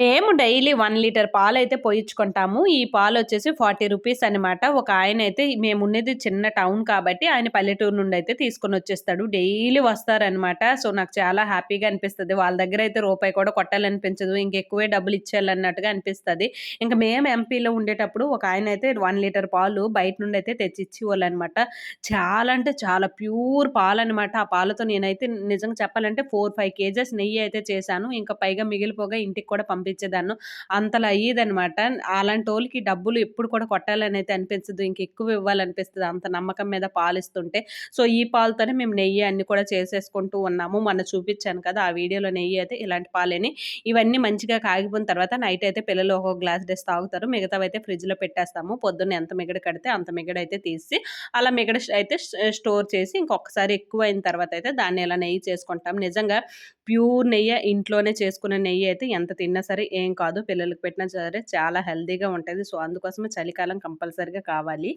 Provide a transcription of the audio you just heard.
మేము daily one litre పాలు అయితే పోయించుకుంటాము. ఈ పాలు వచ్చేసి ఫార్టీ రూపీస్ అనమాట ఒక ఆయన అయితే మేము ఉన్నది చిన్న టౌన్ కాబట్టి ఆయన పల్లెటూరు నుండి అయితే తీసుకొని వచ్చేస్తాడు డైలీ వస్తారనమాట సో నాకు చాలా హ్యాపీగా అనిపిస్తుంది. వాళ్ళ దగ్గర అయితే రూపాయి కూడా కొట్టాలనిపించదు. ఇంకెక్కువే డబ్బులు ఇచ్చేయాలన్నట్టుగా అనిపిస్తుంది. ఇంకా మేము ఎంపీలో ఉండేటప్పుడు ఒక ఆయన అయితే వన్ లీటర్ పాలు బయట నుండి అయితే తెచ్చి ఇచ్చేవాళ్ళు అనమాట చాలా అంటే చాలా ప్యూర్ పాలు అనమాట ఆ పాలతో నేనైతే నిజంగా చెప్పాలంటే ఫోర్ ఫైవ్ కేజెస్ నెయ్యి అయితే చేశాను. ఇంకా పైగా మిగిలిపోగా ఇంటికి కూడా పంపించేదాన్ని అంతలా అయ్యేదనమాట అలాంటి వాళ్ళకి డబ్బులు ఎప్పుడు కూడా కొట్టాలని అయితే అనిపించదు. ఇంక ఎక్కువ ఇవ్వాలనిపిస్తుంది. అంత నమ్మకం మీద పాలిస్తుంటే. సో ఈ పాలతోనే మేము నెయ్యి అన్ని కూడా చేసేసుకుంటూ ఉన్నాము. మొన్న చూపించాను కదా ఆ వీడియోలో నెయ్యి అయితే ఇలాంటి పాలేని. ఇవన్నీ మంచిగా కాగిపోయిన తర్వాత నైట్ అయితే పిల్లలు ఒక గ్లాస్ డేస్ తాగుతారు. మిగతావి అయితే ఫ్రిడ్జ్లో పెట్టేస్తాము. పొద్దున్న ఎంత మిగడ కడితే అంత మిగడ అయితే తీసి అలా మిగడ అయితే స్టోర్ చేసి ఇంకొకసారి ఎక్కువ అయిన తర్వాత అయితే దాన్ని ఇలా నెయ్యి చేసుకుంటాం. నిజంగా ప్యూర్ నెయ్యి ఇంట్లోనే చేసుకునే నెయ్యి అయితే ఎంత తిన్నా సరే ఏం కాదు. పిల్లలకు పెట్టినా సరే చాలా హెల్తీగా ఉంటుంది. సో అందుకోసమే చలికాలం కంపల్సరీగా కావాలి.